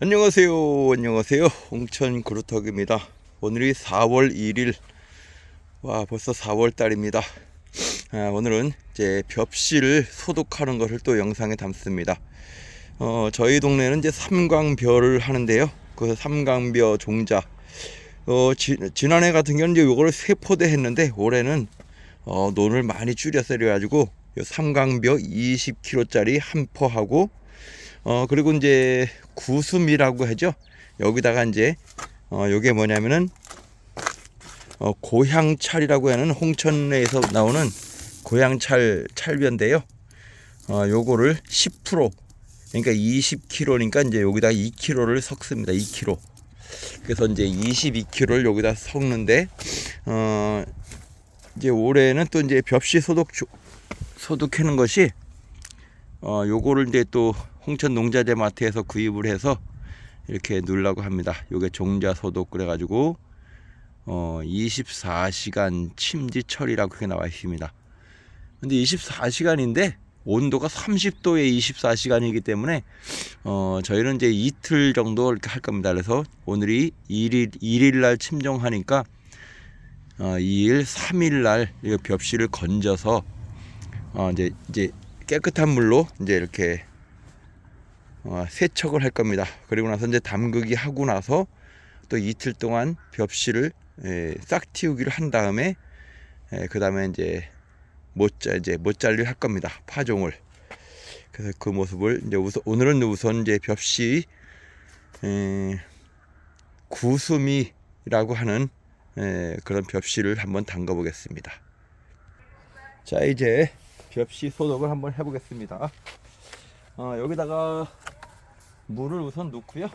안녕하세요. 안녕하세요. 홍천 그루터기입니다. 오늘이 4월 1일. 와, 벌써 4월 달입니다. 아, 오늘은 이제 벽실을 소독하는 것을 또 영상에 담습니다. 어, 저희 동네는 이제 삼광벼를 하는데요. 그 삼광벼 종자. 어, 지, 지난해 같은 경우는 이제 요거를 세 포대 했는데 올해는 어, 논을 많이 줄였어요. 그래가지고 요 삼광벼 20kg짜리 한 포하고 어 그리고 이제 구수미라고 하죠. 여기다가 이제 어 요게 뭐냐면은 어 고향찰이라고 하는 홍천에서 나오는 고향찰 찰변인데요. 어 요거를 10% 그러니까 20kg니까 이제 여기다 2kg를 섞습니다. 2kg. 그래서 이제 22kg를 여기다 섞는데 어 이제 올해는 또 이제 벽시 소독 조- 소독하는 것이 어 요거를 이제 또 홍천 농자재 마트에서 구입을 해서 이렇게 넣으려고 합니다. 요게 종자 소독 그래가지고 어 24시간 침지 처리라고 그렇게 나와 있습니다. 근데 24시간인데 온도가 30도에 24시간이기 때문에 어 저희는 이제 이틀 정도 이렇게 할 겁니다. 그래서 오늘이 1일 1일 날 침종하니까 어 2일 3일 날 이거 벽실을 건져서 어 이제 이제 깨끗한 물로 이제 이렇게 어, 세척을 할 겁니다. 그리고 나서 이제 담그기 하고 나서 또 이틀 동안 벽실을 예, 싹 틔우기를 한 다음에 예, 그 다음에 이제 못자 이제 못잘리를 할 겁니다. 파종을. 그래서 그 모습을 이제 우선 오늘은 우선 이제 벽시 에, 구수미라고 하는 에, 그런 벽실을 한번 담가 보겠습니다. 자 이제 벽시 소독을 한번 해보겠습니다. 어, 여기다가 물을 우선 넣고요.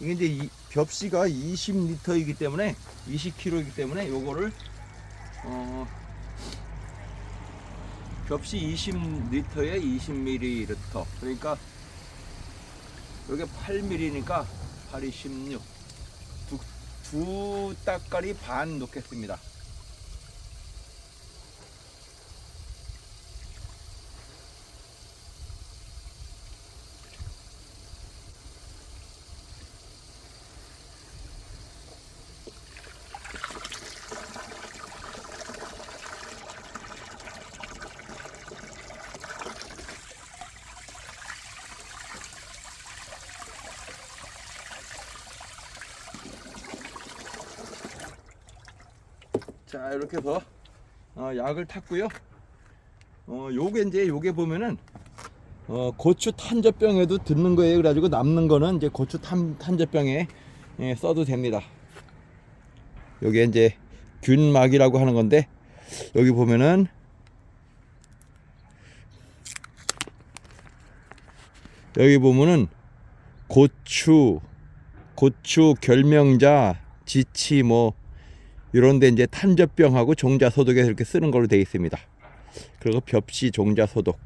이게 이제 이 벽시가 20리터이기 때문에 20kg이기 때문에 요거를 어 벽시 20리터에 20ml 그러니까 요게 8ml니까 8이 16 두, 두 따까리 반 넣겠습니다. 자 이렇게 해서 어, 약을 탔고요. 어 요게 이제 요게 보면은 어 고추 탄저병에도 듣는 거예요. 그래가지고 남는 거는 이제 고추 탄 탄저병에 예, 써도 됩니다. 요게 이제 균막이라고 하는 건데 여기 보면은 여기 보면은 고추 고추 결명자 지치 뭐 이런데 이제 탄저병하고 종자 소독에 이렇게 쓰는 걸로 되어 있습니다. 그리고 벽시 종자 소독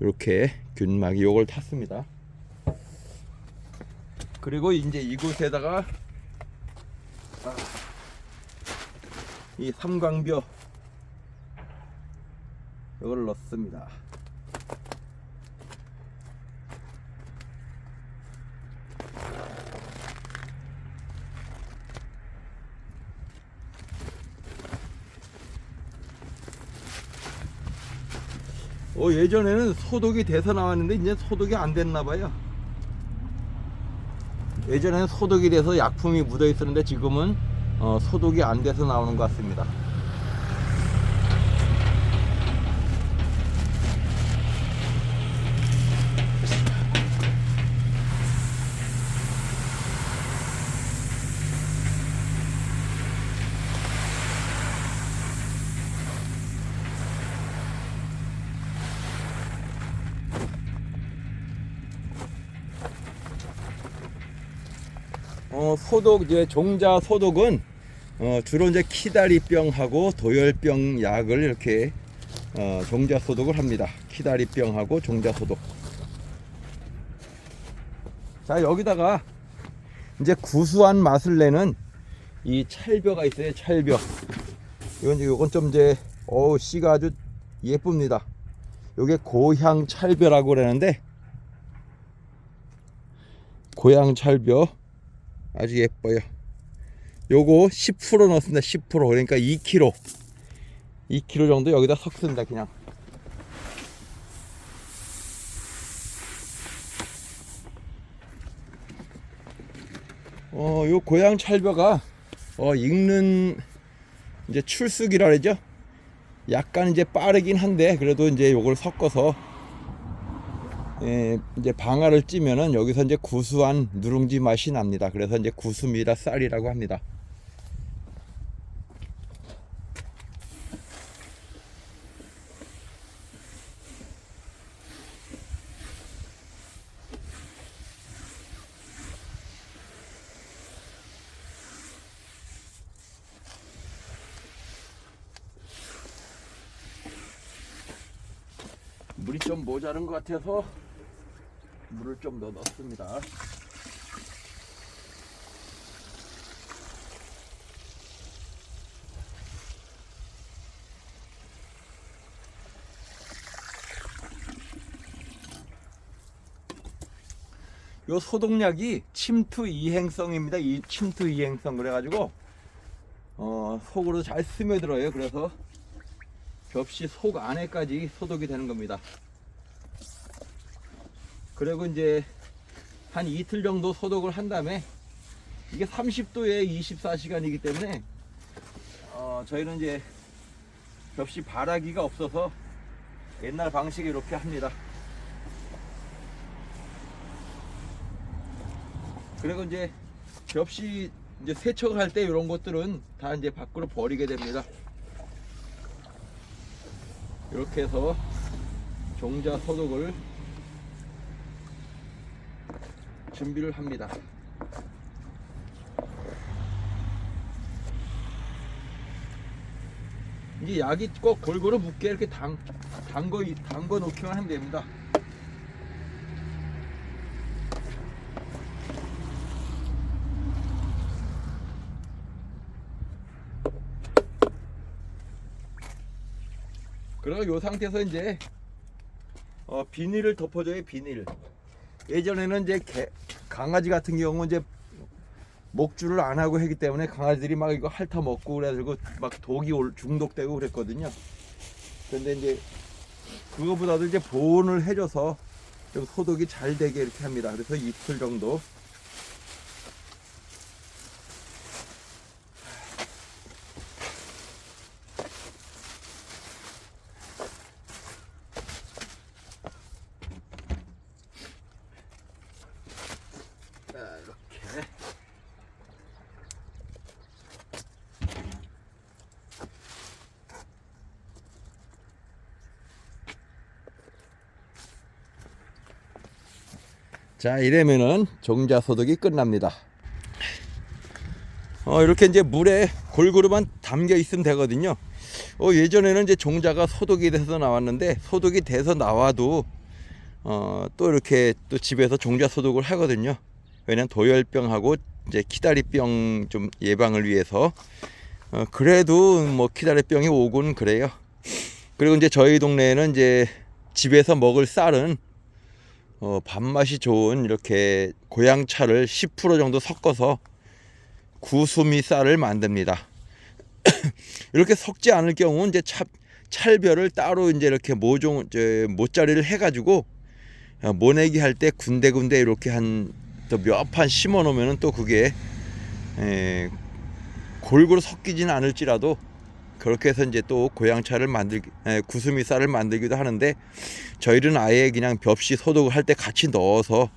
이렇게 균막이 요걸 탔습니다. 그리고 이제 이곳에다가 아, 이 삼광벼 이걸 넣습니다. 어, 예전에는 소독이 돼서 나왔는데 이제 소독이 안 됐나 봐요. 예전에는 소독이 돼서 약품이 묻어 있었는데 지금은 어, 소독이 안 돼서 나오는 것 같습니다. 어, 소독 이제 종자 소독은 어, 주로 이제 키다리병하고 도열병 약을 이렇게 어, 종자 소독을 합니다. 키다리병하고 종자 소독. 자 여기다가 이제 구수한 맛을 내는 이 찰벼가 있어요. 찰벼. 이건 이제 요건 좀 이제 어우 씨가 아주 예쁩니다. 요게 고향 찰벼라고 그러는데 고향 찰벼 아주 예뻐요. 요거 10% 넣습니다. 10% 그러니까 2kg 2kg 정도 여기다 섞습니다. 그냥 어, 요 고향 찰벼가 어, 익는 이제 출수기라 그러죠. 약간 이제 빠르긴 한데 그래도 이제 요걸 섞어서 예, 이제 방아를 찌면은 여기서 이제 구수한 누룽지 맛이 납니다. 그래서 이제 구수미라 쌀이라고 합니다. 물이 좀 모자른 것 같아서 물을 좀더 넣습니다. 요 소독약이 침투 이행성입니다. 이 침투 이행성 그래가지고 어, 속으로 잘 스며들어요. 그래서 벽시 속 안에까지 소독이 되는 겁니다. 그리고 이제 한 이틀 정도 소독을 한 다음에 이게 30도에 24시간이기 때문에 어, 저희는 이제 벽시 바라기가 없어서 옛날 방식에 이렇게 합니다. 그리고 이제 벽시 이제 세척을 할 때 이런 것들은 다 이제 밖으로 버리게 됩니다. 이렇게 해서 종자 소독을 준비를 합니다. 이게 약이 꼭 골고루 묻게 이렇게 당, 담궈, 담궈 놓기만 하면 됩니다. 그리고 이 상태에서 이제 어, 비닐을 덮어줘요 비닐 예전에는 이제 개, 강아지 같은 경우는 이제 목줄을 안 하고 하기 때문에 강아지들이 막 이거 핥아 먹고 그래가지고 막 독이 올- 중독되고 그랬거든요. 근데 이제 그거보다도 이제 보온을 해줘서 좀 소독이 잘 되게 이렇게 합니다. 그래서 이틀 정도 자 이러면은 종자 소독이 끝납니다. 어 이렇게 이제 물에 골고루만 담겨 있으면 되거든요. 어 예전에는 이제 종자가 소독이 돼서 나왔는데 소독이 돼서 나와도 어 또 이렇게 또 집에서 종자 소독을 하거든요. 왜냐면 도열병하고 이제 키다리병 좀 예방을 위해서 어 그래도 뭐 키다리병이 오곤 그래요. 그리고 이제 저희 동네에는 이제 집에서 먹을 쌀은 어, 밥맛이 좋은 이렇게 고향차를 10% 정도 섞어서 구수미 쌀을 만듭니다. 이렇게 섞지 않을 경우는 이제 차, 찰별을 따로 이제 이렇게 모종 이제 모짜리를 해가지고 어, 모내기 할 때 군데군데 이렇게 한 또 몇 판 심어 놓으면은 또 그게 에, 골고루 섞이지는 않을지라도 그렇게 해서 이제 또 고향차를 만들 에, 구수미 쌀을 만들기도 하는데 저희는 아예 그냥 벽시 소독을 할 때 같이 넣어서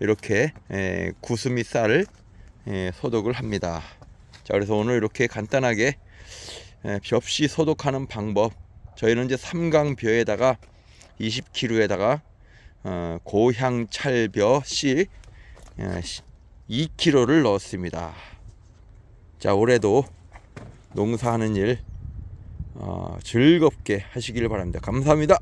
이렇게 에, 구수미 쌀을 에, 소독을 합니다. 자 그래서 오늘 이렇게 간단하게 에, 벽시 소독하는 방법 저희는 이제 삼강벼에다가 20kg에다가 어, 고향 찰벼 씨 2kg를 넣었습니다. 자 올해도 농사하는 일 어, 즐겁게 하시길 바랍니다. 감사합니다.